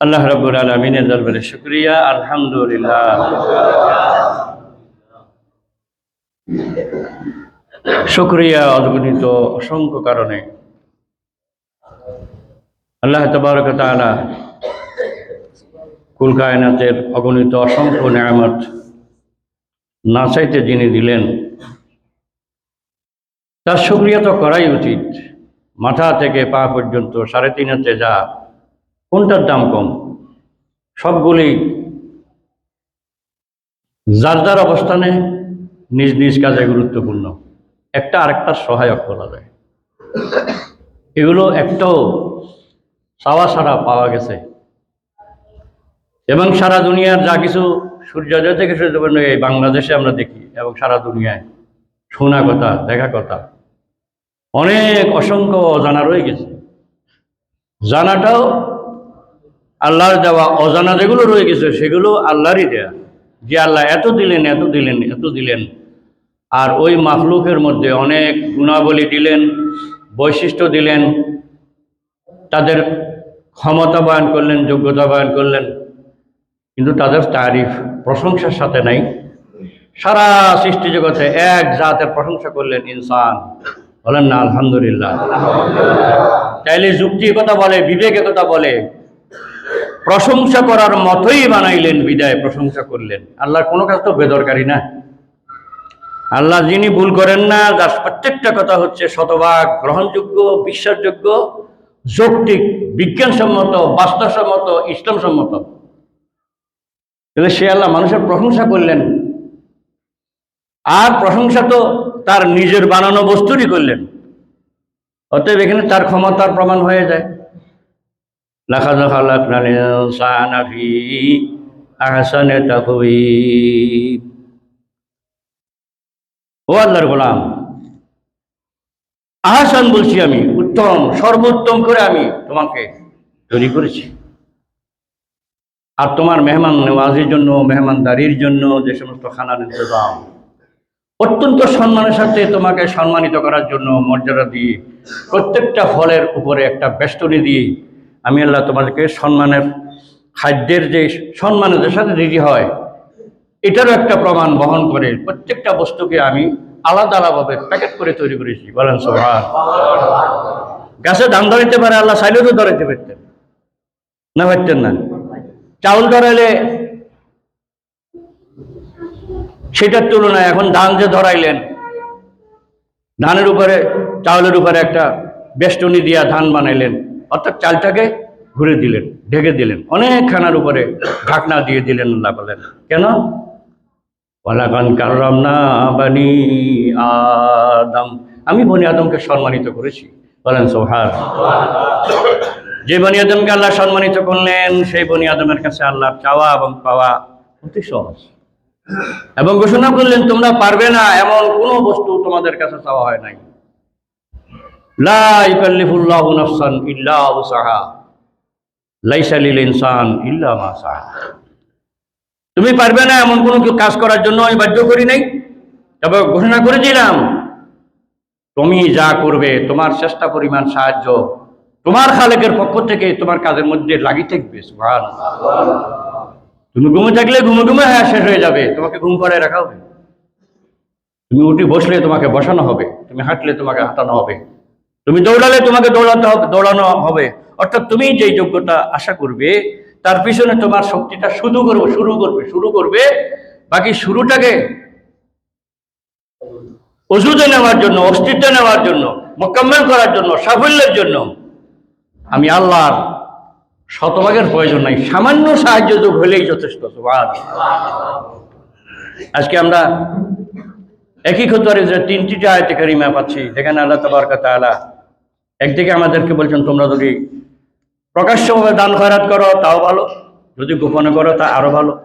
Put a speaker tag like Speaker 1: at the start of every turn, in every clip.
Speaker 1: আল্লাহ রব্বুল আলমিনের দরবারে শুক্রিয়া, আলহামদুলিল্লাহ। শুক্রিয়া অদ্গুণিত অসংখ্য কারণে। আল্লাহ তবারক তাআলা কুল কায়নাতের অগণিত অসংখ্য নিয়ামত না চাইতে যিনি দিলেন, তার শুক্রিয়া তো করাই উচিত। মাথা থেকে পা পর্যন্ত সাড়ে তিন হাতে যা কোনটার দাম কম? সবগুলি যার যার অবস্থানে নিজ নিজ কাজে গুরুত্বপূর্ণ। একটা আরেকটার সহায়ক বলা যায়। এগুলো একটাও চাওয়া ছাড়া পাওয়া গেছে। এবং সারা দুনিয়ার যা কিছু সূর্যোদয় থেকে সূর্য এই বাংলাদেশে আমরা দেখি, এবং সারা দুনিয়ায় শোনা কথা, দেখা কথা, অনেক অসংখ্য অজানা রয়ে গেছে। জানাটাও আল্লাহর দেওয়া অজানা যেগুলো রয়ে গেছে, সেগুলো আল্লাহরই দেয়া। যে আল্লাহ এত দিলেন এত দিলেন এত দিলেন। আর ওই মাখলুকের মধ্যে অনেক গুণাবলী দিলেন, বৈশিষ্ট্য দিলেন, তাদের ক্ষমতা বয়ন করলেন, যোগ্যতা বয়ন করলেন। কিন্তু তাদের তারিফ, প্রশংসার সাথে নাই। সারা সৃষ্টি জগতে এক জাতের প্রশংসা করলেন ইনসান। বলেন না, আলহামদুলিল্লাহ। তাইলে যুক্তি কথা বলে, বিবেকে কথা বলে। প্রশংসা করার মতোই বানাইলেন, বিদায় প্রশংসা করলেন। আল্লাহর কোনো কাজ তো বেদরকারি না। আল্লাহ যিনি ভুল করেন না, যার প্রত্যেকটা কথা হচ্ছে শতভাগ গ্রহণযোগ্য, বিশ্বাসযোগ্য, যৌক্তিক, বিজ্ঞানসম্মত, বাস্তবসম্মত, ইসলামসম্মত। তাহলে সে আল্লাহ মানুষের প্রশংসা করলেন। আর প্রশংসা তো তার নিজের বানানো বস্তুরই করলেন। অতএব এখানে তার ক্ষমতার প্রমাণ হয়ে যায়। লাখাদ খালাকনাল ইনসানা ফি আহসানি তাকওয়িম ও গোলাম, আহসান বলছি আমি, উত্তম, সর্বোত্তম করে আমি তোমাকে তৈরি করেছি। আর তোমার মেহমান নেওয়াজের জন্য, মেহমানদারির জন্য যে সমস্ত খানার ইন্তজাম, অত্যন্ত সম্মানের সাথে তোমাকে সম্মানিত করার জন্য মর্যাদা দিয়ে প্রত্যেকটা ফলের উপরে একটা বেষ্টনী দিয়ে আমি আল্লাহ তোমাদেরকে সম্মানের, খাদ্যের যে সম্মানের সাথে দিতে হয়, এটারও একটা প্রমাণ বহন করে প্রত্যেকটা বস্তুকে আমি আলাদা আলাদাভাবে প্যাকেট করে তৈরি করেছি। বলেন সোহান গাছে ধান ধরাইতে পারে, আল্লাহ চাইলেও তো ধরাইতে পারতেন। না পারতেন না। চাউল ধরাইলে সেটার তুলনায় এখন ধান যে ধরাইলেন, ধানের উপরে, চাউলের উপরে একটা বেষ্টনী দিয়া ধান বানাইলেন। অর্থাৎ চালটাকে ঘুরে দিলেন, ঢেকে দিলেন অনেক খানার উপরে ঢাকনা দিয়ে দিলেন, আল্লাহ বলেন কেন? ওয়ালাকান কাররাম না বানি আদম। আমি বনি আদমকে সম্মানিত করেছি। বলেন সোহার যে বনি আদমকে আল্লাহ সম্মানিত করলেন, সেই বনি আদমের কাছে আল্লাহ চাওয়া এবং পাওয়া অতি সহজ। এবং ঘোষণা করলেন, তোমরা পারবে না, এমন কোনো বস্তু তোমাদের কাছে চাওয়া হয় নাই। ইল্লা তুমি পারবে না এমন কোনো কাজ করার জন্য, আমি বাধ্য করি নাই। তবে ঘোষণা করেছিলাম, তুমি যা করবে, তোমার চেষ্টা পরিমাণ সাহায্য, তোমার খালেকের পক্ষ থেকে তোমার কাজের মধ্যে লাগি থাকবে তুমি ঘুমে থাকলে ঘুমে ঘুমে হ্যাঁ শেষ হয়ে যাবে, তোমাকে ঘুম পাড়ায় রাখা হবে। তুমি উঠি বসলে তোমাকে বসানো হবে, তুমি হাঁটলে তোমাকে হাঁটানো হবে। তুমি দৌড়ালে তোমাকে দৌড়াতে হবে, দৌড়ানো হবে। অর্থাৎ তুমি যেই যোগ্যতা আশা করবে, তার পিছনে তোমার শক্তিটা শুরু করবে শুরু করবে শুরু করবে। বাকি শুরুটাকে ওষুধে নেওয়ার জন্য, অস্তিত্ব নেওয়ার জন্য, মোকাম্মেল করার জন্য, সাফল্যের জন্য। আমি আল্লাহর শতভাগের প্রয়োজন নাই, সামান্য সাহায্য যোগ হলেই যথেষ্ট। আজকে আমরা একই ক্ষতরে যে তিনটি আয়তে কারিমা পাচ্ছি, যেখানে আল্লাহ তবরক তাআলা একদিকে আমাদেরকে বলছেন, তোমরা যদি প্রকাশ্যভাবে দান খয়রাত করো, তাও ভালো। যদি গোপনে করো, তা আরও ভালো।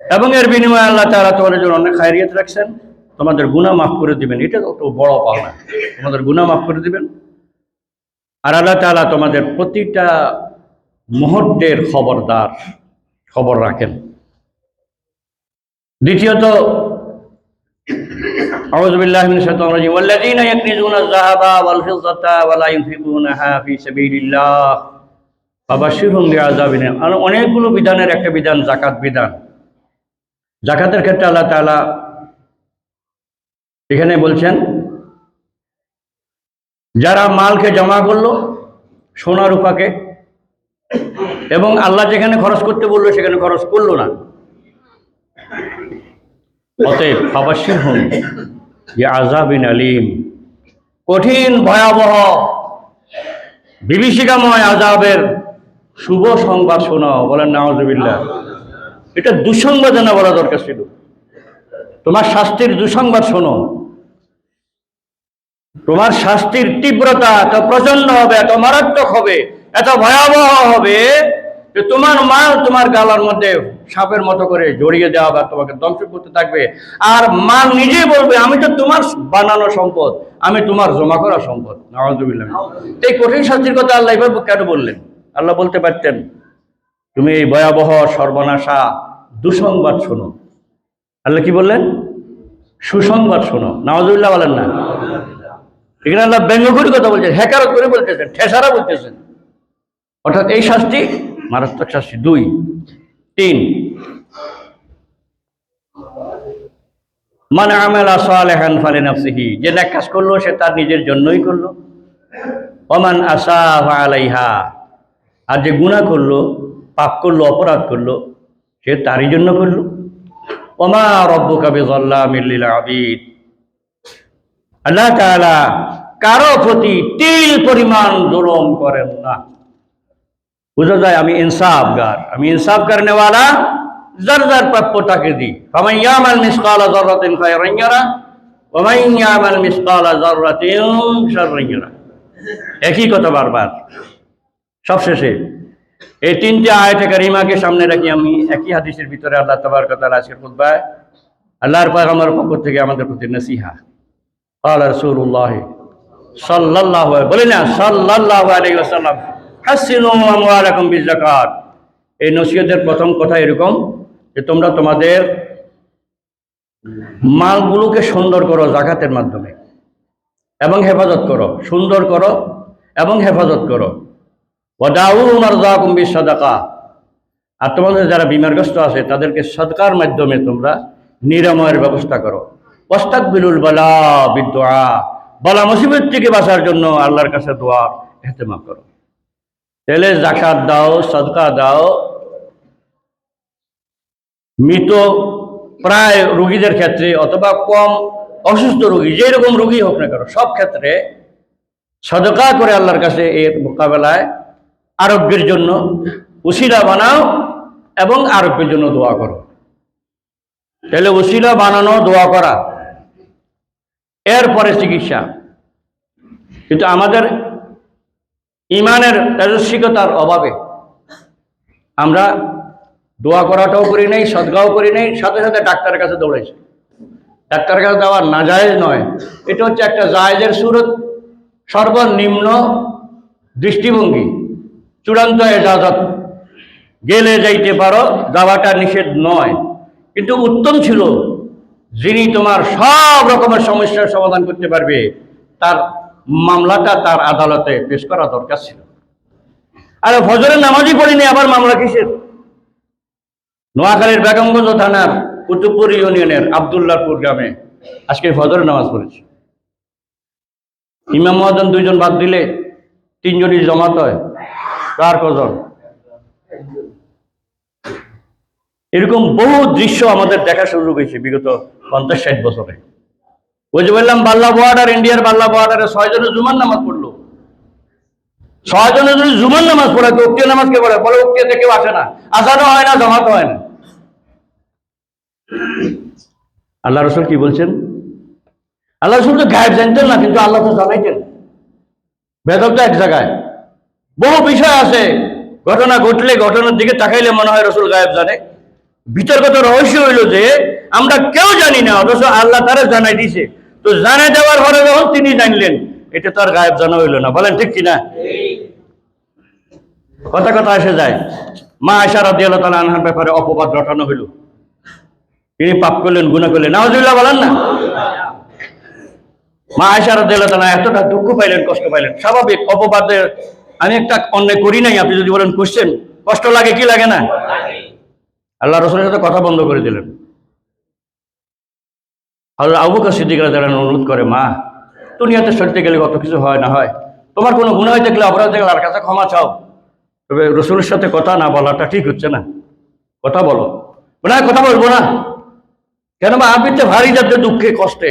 Speaker 1: এবং এর বিনিময়ে আল্লাহ তাআলা তোমাদের জন্য অনেক খায়রিয়ত রাখছেন। তোমাদের গুনাহ মাফ করে দিবেন। এটা তো বড় পাওনা তোমাদের গুনাহ মাফ করে দিবেন। আর আল্লাহ তাআলা তোমাদের প্রতিটা মুহূর্তের খবরদার, খবর রাখেন। দ্বিতীয়ত أعوذ بالله من الشيطان الرجيم والذين يكنزون الذهب والفضة ولا ينفقونها في سبيل الله فبشرهم بعذاب أليم আর অনেকগুলো বিধানের একটা বিধান জাকাত বিধান জাকাতের ক্ষেত্রে আল্লাহ তাআলা এখানে বলছেন যারা মালকে জমা করলো সোনা রূপাকে এবং আল্লাহ যেখানে খরচ করতে বললো সেখানে খরচ করলো না অতএব ফাবাসির হন যে আজাবিন আলিম। কঠিন, ভয়াবহ, বিভীষিকাময় আজাবের শুভ সংবাদ শোনাও, বলেন নাওজবিল্লা এটা দুঃসংবাদ না বলা দরকার ছিল। তোমার শাস্তির দুঃসংবাদ শোনো। তোমার শাস্তির তীব্রতা এত প্রচণ্ড হবে, এত মারাত্মক হবে, এত ভয়াবহ হবে যে তোমার মা তোমার গালার মধ্যে সাপের মতো করে জড়িয়ে দেওয়া বা তোমাকে ধ্বংস করতে থাকবে। আর মা নিজে বলবে, আমি তো তোমার বানানো সম্পদ, আমি তোমার জমা করা সম্পদ। নাওয়াজুবিল্লাহ এই কঠিন শাস্তির কথা আল্লাহ এবার কেন বললেন? আল্লাহ বলতে পারতেন, তুমি এই ভয়াবহ, সর্বনাশা, দুঃসংবাদ শোনো। আল্লাহ কি বললেন? সুসংবাদ শোনো। নাওয়াজুবিল্লাহ বলেন না। এখানে আল্লাহ ব্যঙ্গ কথা বলছেন হ্যাকারত করে বলতেছেন, ঠেসারা বলতেছেন। অর্থাৎ এই শাস্তি মারাত্মক শাস্তি। দুই তিন। মানে আমেলা সালেহান ফালে নাফসিহি যে নেক কাজ করল, সে তার নিজের জন্যই করল। অমান আসা আলাইহা, আর যে গুনাহ করল, পাপ করল, অপরাধ করল, সে তারই জন্য করল। ওমা রব্বু কাবি মিল্লিল আবিদ আল্লাহ তাআলা কারও প্রতি তিল পরিমাণ জুলুম করেন না। বোঝা যায়, আমি ইনসাফগার। আমি ইনসাফ করেনেওয়ালা যার যার প্রাপ্য তাকে দিই। ফামাইয়ামাল মিসকালা জররাতিন খায়রাইয়ারা ওমাইয়ামাল মিসকালা জররাতিন শাররাইয়ারা একই কথা বারবার। সবশেষে, এই তিনটি আয়াতে কারিমাকে সামনে রাখি আমি একই হাদিসের ভিতরে আল্লাহ তবার কথা আজকের খুতবায়, আল্লাহর পাক আমার পক্ষ থেকে আমাদের প্রতি নসিহা। আল্লাহ রসুল্লাহ সাল্লাহ বলে না সাল্লাহ আলী আসাল্লাম হাসিনু বিযাকাত এই নসিহতের প্রথম কথা এরকম যে তোমরা তোমাদের মালগুলোকে সুন্দর করো জাকাতের মাধ্যমে এবং হেফাজত করো, সুন্দর করো এবং হেফাজত করো। বিসাদাকা। আর তোমাদের যারা বিমারগ্রস্ত আছে, তাদেরকে সদকার মাধ্যমে তোমরা নিরাময়ের ব্যবস্থা করো। ওস্তাক বিলুল বালা বিদোয়া বলা মুসিবত থেকে বাঁচার জন্য আল্লাহর কাছে দোয়া হেতেমা করো। তাহলে জাকাত দাও, সদকা দাও। মৃত প্রায় রুগীদের ক্ষেত্রে অথবা কম অসুস্থ রুগী যেই রকম রোগী হোক না কেন, সব ক্ষেত্রে সদকা করে আল্লাহর কাছে এর মোকাবেলায় আরোগ্যের জন্য উসিলা বানাও এবং আরোগ্যের জন্য দোয়া করো। তাহলে উসিলা বানানো, দোয়া করা, এরপরে চিকিৎসা। কিন্তু আমাদের ইমানের তেজস্বিকতার অভাবে। আমরা দোয়া করাটাও করি নাই, সদগাও করি নাই, সাথে সাথে ডাক্তারের কাছে দৌড়াইছি। ডাক্তারের কাছে দেওয়া নাজায়েজ নয়। এটা হচ্ছে একটা জায়েজের সুরত, সর্বনিম্ন দৃষ্টিভঙ্গি, চূড়ান্ত এজাজত। গেলে যাইতে পারো, যাওয়াটা নিষেধ নয়। কিন্তু উত্তম ছিল, যিনি তোমার সব রকমের সমস্যার সমাধান করতে পারবে, তার মামলাটা তার আদালতে পেশ করা দরকার ছিল। আরে ফজরের নামাজই পড়িনি, আবার মামলা কিসের? নোয়াখালীর বেগমগঞ্জ থানার কুতুবপুর ইউনিয়নের আবদুল্লাহপুর গ্রামে আজকে ফজরের নামাজ পড়েছি। ইমাম মহাজন দুইজন বাদ দিলে তিনজনই জমাত হয়। চার কজন? এরকম বহু দৃশ্য আমাদের দেখা শুরু হয়েছে বিগত পঞ্চাশ ষাট বছরে। ওই বললাম বাল্লা বর্ডার, ইন্ডিয়ার বাল্লা বর্ডারে ছয় জনের জুমার নামাজ পড়ল। ছয় জনের যদি জুমার নামাজ পড়ে, তো উক্তীয় নামাজ কে পড়ে? বলে উক্তিতে কেউ আসে না। আসানো হয় না, জমাতে হয় না। আল্লাহ রসুল কি বলছেন? আল্লাহ রসুল তো গায়েব জানতেন না, কিন্তু আল্লাহ তো জানাইতেন। বেদক তো এক জায়গায়। বহু বিষয় আছে। ঘটনা ঘটলে, ঘটনার দিকে তাকাইলে মনে হয় রসুল গায়েব জানে। বিতর্কত রহস্য হইল যে, আমরা কেউ জানি না, অথচ আল্লাহ তারা জানাই দিছে তো জানাই দেওয়ার পরে যখন তিনি জানলেন, এটা তো আর গায়েব জানা হইল না। বলেন, ঠিক কিনা? কথা কথা এসে যায়। মা আয়সা রাদি আল্লাহ তালা আনহার ব্যাপারে অপবাদ রটানো হইল। তিনি পাপ করলেন গুণা করলেন। নাওজুল্লাহ বলেন না? মা আয়সার দিল্লা তালা এতটা দুঃখ পাইলেন, কষ্ট পাইলেন। স্বাভাবিক, অপবাদের আমি একটা অন্যায় করি নাই, আপনি যদি বলেন কোশ্চেন কষ্ট লাগে কি লাগে না? আল্লাহ রসুলের সাথে কথা বন্ধ করে দিলেন। আল্লাহ আবু বকর সিদ্দিক রাদিয়াল্লাহু অনুরোধ করে, মা, দুনিয়াতে চলতে গেলে কত কিছু হয় না হয়? তোমার কোনো গুণ হয়ে থাকলে অপরাধ দেখলে আর কাছে ক্ষমা চাও। তবে রসুলের সাথে কথা না বলাটা ঠিক হচ্ছে না। কথা বলো। না, কথা বলব না। কেন বা আপনি তো ভারী যাচ্ছে দুঃখে, কষ্টে।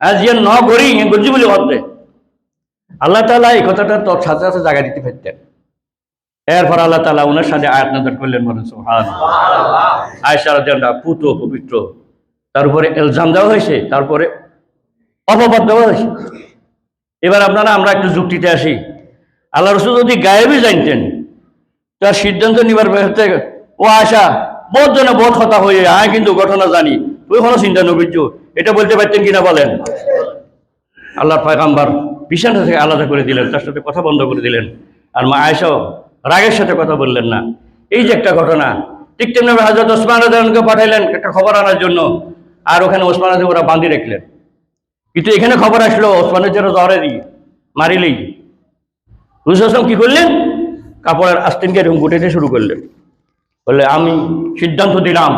Speaker 1: আজ যে ন করি বুঝি বলে ভাবতে আল্লাহ তালা এই কথাটা তোর সাথে সাথে জায়গা দিতে পারতেন এরপর আল্লাহ তালা ওনার সাথে আয়াত করলেন বলেন সোহান আয়সার জেন্ডা পুত পবিত্র। তার উপরে এলজাম দেওয়া হয়েছে, তারপরে অপবাদ দেওয়া হয়েছে। এবার আপনারা, আমরা একটু যুক্তিতে আসি। আল্লাহ রসুল যদি গায়েবই জানতেন, তার সিদ্ধান্ত নিবার বেরোতে ও আশা বহুত জনে বহুত কথা হয়ে আয় কিন্তু ঘটনা জানি তুই কোনো চিন্তা নবিজ্য এটা বলতে পারতেন কিনা বলেন? আল্লাহর পয়গাম্বার বিছানা থেকে আলাদা করে দিলেন, তার সাথে কথা বন্ধ করে দিলেন। আর মা আয়সাও রাগের সাথে কথা বললেন না। এই যে একটা ঘটনা, ঠিক তেমনি হাজরত ওসমান রাজানকে পাঠাইলেন, একটা খবর আনার জন্য। আর ওখানে ওসমান রাজা ওরা বাঁধি রাখলেন। কিন্তু এখানে খবর আসলো, ওসমানের জ্বরে দিই মারিলেই রুসুল আসলাম কি করলেন? কাপড়ের আস্তিনকে এরকম গুটাইতে শুরু করলেন। বললে, আমি সিদ্ধান্ত দিলাম,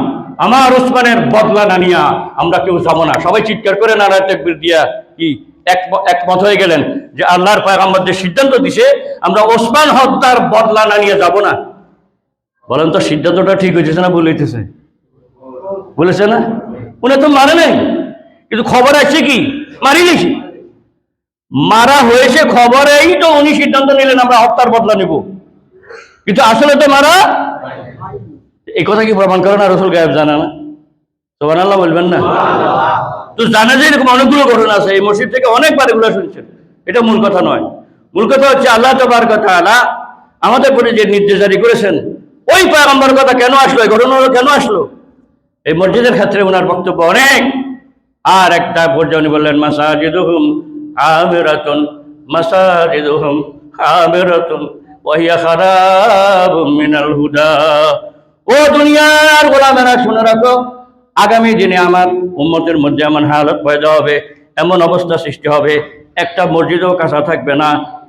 Speaker 1: আমার ওসমানের বদলা না নিয়া আমরা কেউ যাব না। সবাই চিৎকার করে নারায় তেকবির দিয়া কি, এক একমত হয়ে গেলেন যে আল্লাহর পয়গাম্বর যে সিদ্ধান্ত দিছে, আমরা ওসমান হত্যার বদলা না নিয়ে যাব না। বলেন তো, সিদ্ধান্তটা ঠিক হয়েছে না বলেছে না? উনি তো মারে নাই? কিন্তু খবর আছে কি? মারি গেছি মারা হয়েছে খবরেই তো উনি সিদ্ধান্ত নিলেন আমরা হত্যার বদলা নেব। কিন্তু আসলে তো মারা এই কথা কি প্রমাণ করে না রসুল গায়েব জানা না? সোহান আল্লাহ বলবেন না? তো জানা যে এরকম অনেকগুলো ঘটনা আছে এই মসজিদ থেকে অনেকবার এগুলো শুনছেন। এটা মূল কথা নয়। মূল কথা হচ্ছে আল্লাহ তবার কথা আল্লাহ আমাদের প্রতি যে নির্দেশ জারি করেছেন ওই পয়গম্বর কথা কেন আসলো? এই ঘটনাগুলো কেন আসলো? এই মসজিদের ক্ষেত্রে ওনার বক্তব্য অনেক। আর একটা পর্যায়ে বললেন, মাসাজিদুহুম আমিরাতুন মাসাজিদুহুম আমিরাতুন ওয়াহিয়া খারাবুম মিনাল হুদা। ও দুনিয়ার গোলামেরা, শুনে রাখো, আগামী দিনে আমার উম্মতের মধ্যে এমন হালত পয়দা হবে, এমন অবস্থা সৃষ্টি হবে, একটা মসজিদও কাঁচা থাকবে না,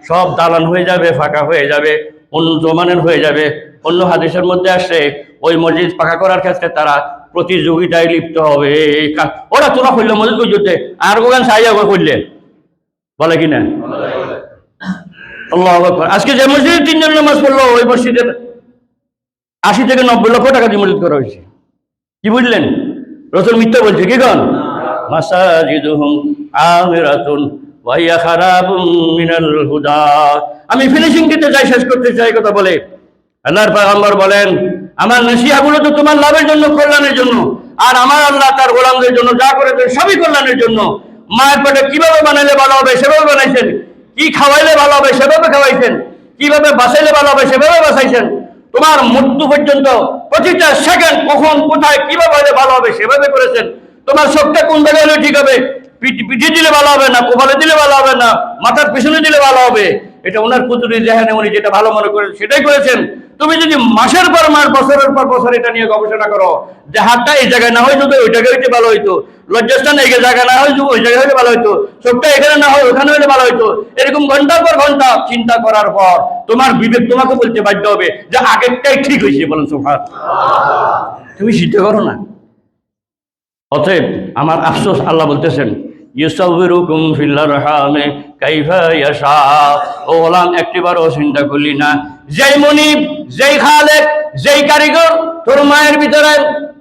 Speaker 1: সব দালান হয়ে যাবে, ফাঁকা হয়ে যাবে, অন্য জমানের হয়ে যাবে, অন্য হাদিসের মধ্যে আসে, ওই মসজিদ পাকা করার ক্ষেত্রে তারা প্রতিযোগিতায় লিপ্ত হবে ওরা তোরা করল মসজিদ করতে আর গোগান সাইয়া করলেন বলে কি না আল্লাহ। আজকে যে মসজিদে তিনজন নামাজ পড়ল, ওই মসজিদের আশি থেকে নব্বই লক্ষ টাকা দিয়ে মসজিদ করা হয়েছে। কি বুঝলেন? রসুল মিথ্যা বলছে, কি কন? আমি ফিনিশিং দিতে চাই, শেষ করতে চাই কথা বলে। আল্লাহর পয়গম্বর বলেন আমার নসিহাগুলো তো তোমার লাভের জন্য, কল্যাণের জন্য। আর আমার আল্লাহ তার গোলামদের জন্য যা করেছেন সবই কল্যাণের জন্য। মায়ের পেটে কীভাবে বানাইলে ভালো হবে সেভাবে বানাইছেন। কি খাওয়াইলে ভালো হবে সেভাবে খাওয়াইছেন। কীভাবে বাঁচাইলে ভালো হবে সেভাবে বাঁচাইছেন। তোমার মৃত্যু পর্যন্ত প্রতিটা সেকেন্ড কখন, কোথায়, কীভাবে হলে ভালো হবে সেভাবে করেছেন। তোমার চোখটা কোন জায়গায় হলে ঠিক হবে? পিঠে দিলে ভালো হবে না, কোপালে দিলে ভালো হবে না, মাথার পিছনে দিলে ভালো হবে। এটা ওনার পুতুরি দেখেন উনি যেটা ভালো মনে করেন সেটাই করেছেন। তুমি যদি মাসের পর মাস, বছরের পর বছর এটা নিয়ে গবেষণা করো, যে হাতটা এই জায়গায় না হয় যদি ওই জায়গায় হইতে ভালো হইতো, লজ্জাস্থান এই জায়গায় না হয় ওই জায়গায় হইলে ভালো হইতো, চোখটা এখানে না হয় ওখানে হইলে ভালো হইতো, এরকম ঘণ্টার পর ঘণ্টা চিন্তা করার পর তোমার বিবেক তোমাকে বলতে বাধ্য হবে যে আগেরটাই ঠিক হয়েছে বলেন সোফার তুমি চিন্তা করো না। অতএব আমার আফসোস আল্লাহ বলতেছেন ইউসাউরুকুম ফিল্লার হামে কাইফা ইয়াশা চিন্তা করলি না। যেই মনিব, যেই খালেক, যেই কারিগর, তোর মায়ের ভিতরে,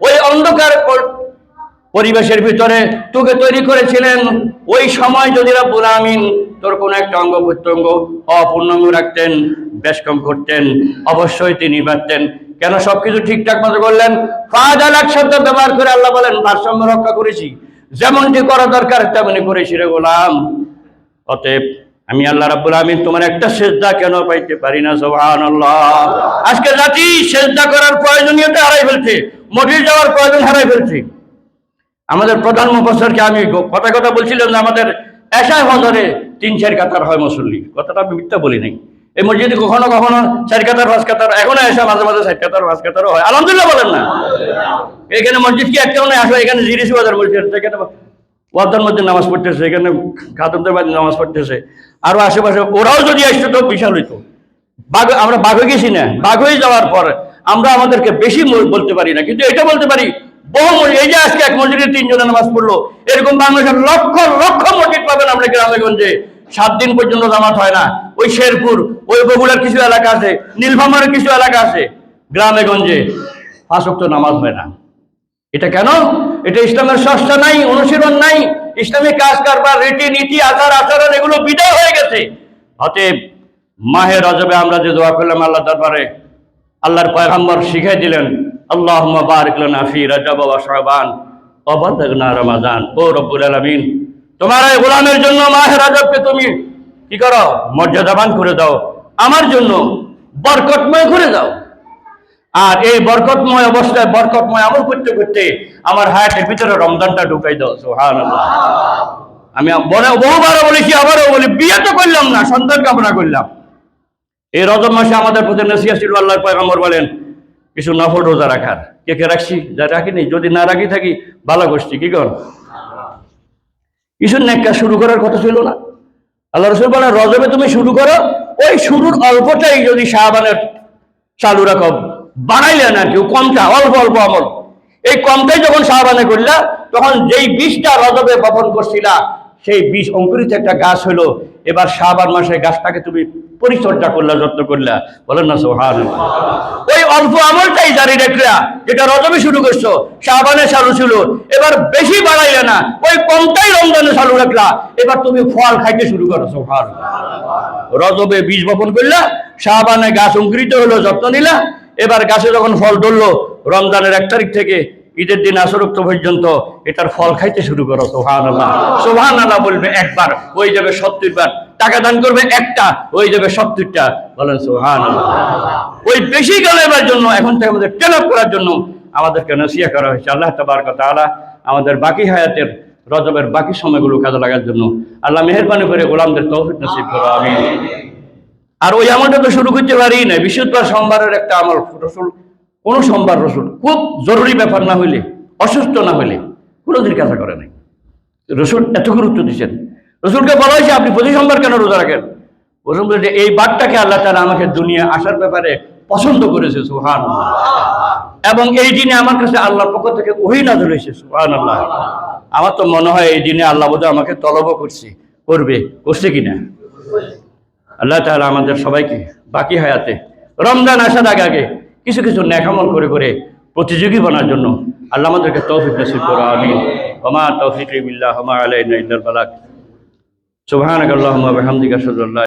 Speaker 1: ওই অন্ধকার পরিবেশের ভিতরে তোকে তৈরি করেছিলেন। ওই সময় যদি রব্বুল আমিন তোর কোনো একটা অঙ্গ প্রত্যঙ্গ অপূর্ণাঙ্গ রাখতেন, বেশ কম করতেন, অবশ্যই তিনি পারতেন কেন সবকিছু ঠিকঠাক মতো করলেন? ফাজাল এক ব্যবহার করে আল্লাহ বলেন, ভারসাম্য রক্ষা করেছি। যেমনটি করা দরকার তেমনি করেছি রে গোলাম। অতএব আমি আল্লাহ রাব্বুল আমিন তোমার একটা সেজদা কেন পাইতে পারি না? সুবহানাল্লাহ। আজকে জাতি সেজদা করার প্রয়োজনীয়তা হারাই ফেলছে মটির যাওয়ার প্রয়োজন হারাই ফেলছে। আমাদের প্রধান মুফসরকে আমি কথা কথা বলছিলাম যে আমাদের এশায় হজরে তিন চার কাতার হয় মুসল্লি। কথাটা আমি মিথ্যা বলি নাই। এই মসজিদে কখনো কখনো চার কাতার পাঁচ কাতার এখনও এসা মাঝে মাঝে চার কাতার পাঁচ কাতারও হয়। আলহামদুলিল্লাহ বলেন না। এখানে মসজিদ কি একটা নয় আসলে এখানে জিরিস বাজার মসজিদ এখানে ওয়াদার মধ্যে নামাজ পড়তেছে, এখানে খাদমদের বাড়ি নামাজ পড়তেছে। আরও আশেপাশে ওরাও যদি আসতো তো বিশাল হইতো। বাঘ, আমরা বাঘ গেছি না? বাঘ হয়ে যাওয়ার পর আমরা আমাদেরকে বেশি বলতে পারি না। কিন্তু এটা বলতে পারি, বহু এই যে আজকে এক মসজিদে তিনজনে নামাজ পড়ল, এরকম বাংলাদেশের লক্ষ লক্ষ মসজিদ পাবেন আমরা গ্রামেগঞ্জে। সাত দিন পর্যন্ত জামাত হয় না। ওই শেরপুর, ওই বগুড়ার কিছু এলাকা আছে, নীলফামারের কিছু এলাকা আছে গ্রামে গঞ্জে ফাঁসক্ত নামাজ হয় না। এটা কেন? এটা ইসলামের চর্চা নাই, অনুশীলন নাই ইসলামিক কাজ কারবার রীতি নীতি, আচার আচরণ এগুলো বিদায় হয়ে গেছে। অতএব মাহে রজবে আমরা যে দোয়া করলাম আল্লাহ দরবারে, আল্লাহর পয়গাম্বর শিখাই দিলেন আল্লাহ বারিক লানা ফি রজব ওয়া শাবান ওয়া বাল্লিগনা রমাদান ও রব্বুল আলামিন, তোমার এই গোলামের জন্য মাহে রজবকে তুমি কি করো? মর্যাদাবান করে দাও। আমার জন্য বরকতময় করে দাও। আর এই বরকতময় অবস্থায় বরকতময় আমল করতে করতে আমার হায়াতের ভিতরে রমজানটা ঢুকাই দাও আমি বহুবারও বলেছি, আবারও বলি, বিয়ে তো করলাম না, সন্তান কামনা করলাম। এই রজব মাসে আমাদের প্রতি নসিয়া ছিল আল্লাহর পয়গম্বর বলেন, কিছু নফল রোজা রাখার। কে কে রাখছি? যা রাখিনি, যদি না রাখি থাকি, ভালো গোষ্ঠী, কি কর কিছু নেকা শুরু করার কথা ছিল না। আল্লাহ রসুল বলেন, রজবে তুমি শুরু করো, ওই শুরুর অল্পটাই যদি শাহবানের চালু রাখো। বাড়াইলে না কেউ কমটা, অল্প অল্প আমল। এই কমটাই যখন শাহবানে করলা, তখন যেই বীজটা রজবে বপন করছিলা, সেই বীজ অঙ্কুরিত একটা গাছ হলো। এবার শাহবান মাসে গাছটাকে তুমি পরিচর্যা করলা, যত্ন করলা। বলেন না সোহান ওই অল্প আমলটাই জারি রাখলা, যেটা রজবে শুরু করছ শাহবানে চালু ছিল এবার বেশি বাড়াইলে না, ওই কমটাই রমজানে চালু রাখলা। এবার তুমি ফল খাইতে শুরু করো সোহান রজবে বীজ বপন করলা শাহবানে গাছ অঙ্কুরিত হলো, যত্ন নিলা। এবার গাছে যখন ফল ধরলো, রমজানের এক তারিখ থেকে ঈদের দিন আসরক্ত পর্যন্ত এটার ফল খাইতে শুরু করো সোহান আল্লাহ সোহান আল্লাহ বলবে একবার ওই যাবে সত্তর বার টাকা দান করবে একটা ওই যাবে সত্তরটা। বলেন সোহান আল্লাহ ওই বেশি গেলেবার জন্য, এখন থেকে আমাদের টেন করার জন্য আমাদেরকে নসিয়া করা হয়েছে। আল্লাহ তাবার কথা আল্লাহ আমাদের বাকি হায়াতের রজবের বাকি সময়গুলো কাজে লাগার জন্য। আল্লাহ মেহরবানি করে গোলামদের তৌফিক নসিব করো আমি আর ওই আমলটা তো শুরু করতে পারি না বৃহস্পতিবার সোমবারের একটা আমল, রসুল, কোনো সোমবার রসুল, খুব জরুরি ব্যাপার না হইলে, অসুস্থ না হইলে, কোনোদিন কাজা করে নাই। রসুল এত গুরুত্ব দিচ্ছেন রসুলকে বলা হয়েছে, আপনি প্রতি সোমবার কেন রোজা রাখেন? রসুল বলেছে এই বারটাকে আল্লাহ তালা আমাকে দুনিয়া আসার ব্যাপারে পছন্দ করেছে সুহান এবং এই দিনে আমার কাছে আল্লাহর পক্ষ থেকে ওই নাজল হয়েছে সুহান আল্লাহ আমার তো মনে হয় এই দিনে আল্লাহ বোধহয় আমাকে তলব করছে, করবে, করছে কিনা? আল্লাহ তাহলে আমাদের সবাইকে বাকি হায়াতে রমজান আসার আগে আগে কিছু কিছু ন্যাকামল করে করে প্রতিযোগী বানার জন্য আল্লাহ আমাদেরকে তৌফিক নসিব করো আমি ওমা তৌফিক বিল্লাহ হমা আলাই